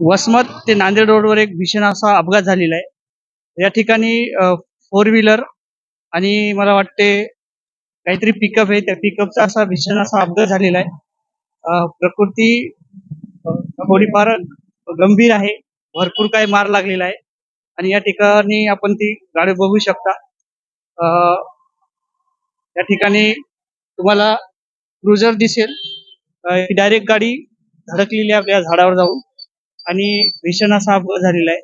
वसमत ते नांदेड रोडवर एक भीषण असा अपघात झालेला आहे. या ठिकाणी फोर व्हीलर आणि मला वाटते काहीतरी पिकअप आहे. त्या पिकअपचा असा भीषण असा अपघात झालेला आहे. प्रकृती थोडीफार गंभीर आहे. भरपूर काही मार लागलेला आहे. आणि या ठिकाणी आपण ती गाडी बघू शकता. अ, या ठिकाणी तुम्हाला क्रुझर दिसेल. डायरेक्ट गाडी धडकलेली आहे आपल्या झाडावर जाऊन. आणि भीषण असा अपघात झालेला आहे.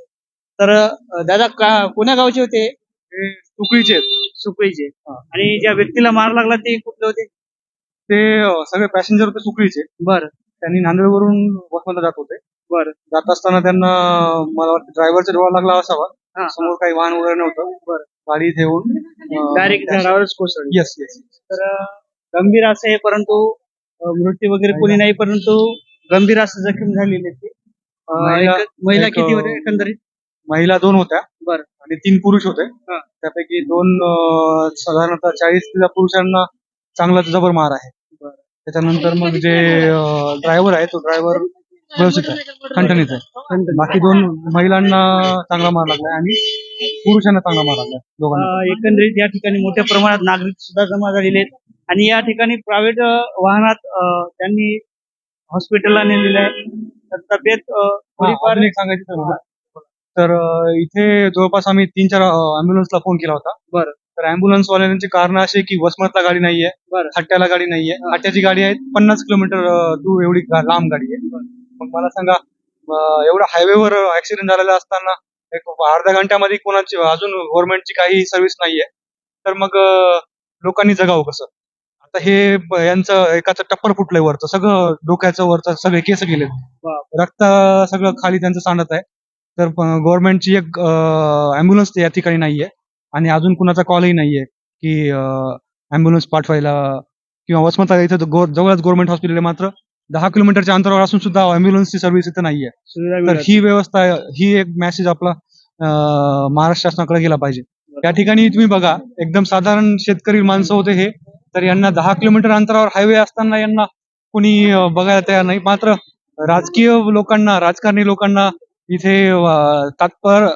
तर दादा का कोण्या गावचे होते? सुकळीचे सुकळीचे. आणि ज्या व्यक्तीला मार लागला ते कुठले होते? ते अं, सगळे पॅसेंजर होते सुकळीचे. बर. त्यांनी नांदेडवरून वसमतला जात होते बर. जात असताना त्यांना मला वाटतं ड्रायव्हरचा डोळा लागला असावा. समोर काही वाहन वगैरे नव्हतं. बरं. गाडी येऊन डायरेक्ट झाडावरच कोसळली. येस येस तर अ, गंभीर असं आहे परंतु अ, मृत्यू वगैरे कोणी नाही. परंतु गंभीर असं जखम झालेले अ, महिला- एक- महिला एक, किती अ, होते एकंदरीत? महिला दोन होत्या बरं. आणि तीन पुरुष होते. हा. त्यापैकी दोन अं, साधारणतः चाळीस पुरुषांना चांगला जबर मार आहे. बरं. त्याच्यानंतर मग जे ड्रायव्हर आहे तो ड्रायव्हर व्यवस्थित आहे. ठणठणीत आहे. बाकी दोन महिलांना चांगला मार लागलाय आणि पुरुषांना चांगला मार लागलाय. दोघांना. अ, एकंदरीत या ठिकाणी मोठ्या प्रमाणात नागरिक सुद्धा जमा झालेले आहेत. आणि या ठिकाणी प्रायव्हेट वाहनात अ, त्यांनी हॉस्पिटलला नेलेलं आहे. तर तब्येत थोडीफार अजून एक सांगायचं. तर अं, इथे जवळपास आम्ही तीन चार अँब्युलन्सला फोन केला होता बरं. तर अँब्युलन्स वाल्यांची कारण अशी की वसमतला गाडी नाहीये बरं. हट्ट्याला गाडी नाहीये. हट्ट्याची गाडी आहे पन्नास किलोमीटर अं, दूर एवढी गा- लांब गाडी आहे मग मला सांगा अं, एवढा हायवेवर ऍक्सिडेंट झालेला असताना एक अर्ध्या घंट्यामध्ये कोणाची अजून गव्हर्नमेंटची काही सर्व्हिस नाहीये तर मग अं, लोकांनी जगावं कसं आता हे यांचं एकाचं टप्पर फुटलंय वरचं. सगळं डोक्याचं वरचं सगळे केस गेले. रक्त सगळं खाली त्यांचं सांडत आहे. तर गव्हर्नमेंटची एक अँब्युलन्स या ठिकाणी नाहीये. आणि अजून कुणाचा कॉलही नाहीये की अँब्युलन्स पाठवायला किंवा वसमतला इथं जवळच गव्हर्नमेंट हॉस्पिटल आहे मात्र दहा किलोमीटरच्या अंतरावर असून सुद्धा अँब्युलन्सची सर्व्हिस इथं नाहीये. तर ही व्यवस्था ही एक मेसेज आपला महाराष्ट्र शासनाकडे गेला पाहिजे. या ठिकाणी तुम्ही बघा एकदम साधारण शेतकरी माणसं होते हे. तर यांना दहा किलोमीटर अंतरावर हायवे असताना यांना कोणी बघायला तयार नाही. मात्र राजकीय लोकांना राजकारणी लोकांना इथे तात्पर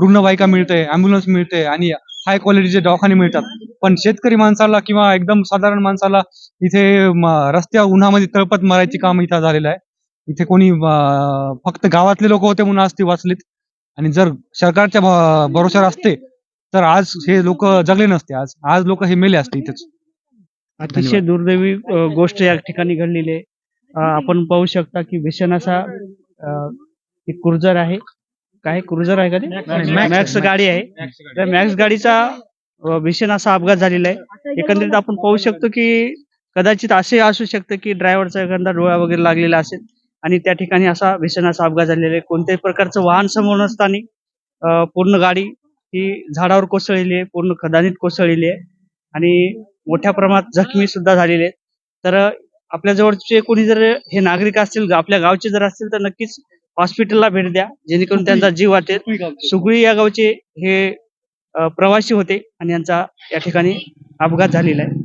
रुग्णवाहिका मिळते अँब्युलन्स मिळते आणि हाय क्वालिटीचे दवाखाने मिळतात. पण शेतकरी माणसाला किंवा एकदम साधारण माणसाला इथे रस्त्यावर रस्त्या उन्हामध्ये तळपत मारायची काम इथं झालेलं आहे. इथे कोणी फक्त गावातले लोक होते म्हणून आज ते वाचलीत. आणि जर सरकारच्या भ- भरोश्यावर असते तर आज हे लोक जगले नसते आज. आज लोक हे मेले असते इथेच. अतिशय दुर्दैवी अ, गोष्ट या ठिकाणी घडलेली आहे. अ, आपण पाहू शकता की भीषण असा अ, एक क्रुझर आहे. काय क्रुझर आहे का ते? मॅक्स गाडी. आहे. त्या मॅक्स गाडीचा अ, भीषण असा अपघात झालेला आहे. एकंदरीत आपण पाहू शकतो की कदाचित असे असू शकतं की ड्रायव्हरचा एखादा डोळा वगैरे लागलेला असेल आणि त्या ठिकाणी असा भीषण असा अपघात झालेला आहे. कोणत्याही प्रकारचं वाहन समोर नसताना अ, पूर्ण गाडी ही झाडावर कोसळलेली आहे पूर्ण खदानीत कोसळलेली आहे. आणि मोठ्या प्रमाणात जखमी सुद्धा झालेले आहेत. तर आपल्या जवळचे कोणी जर हे नागरिक असतील आपल्या गावचे जर असतील तर नक्कीच हॉस्पिटलला भेट द्या. जेणेकरून त्यांचा जीव वाचेल. सुगळी या गावचे हे प्रवासी होते. आणि यांचा या ठिकाणी अपघात झालेला आहे.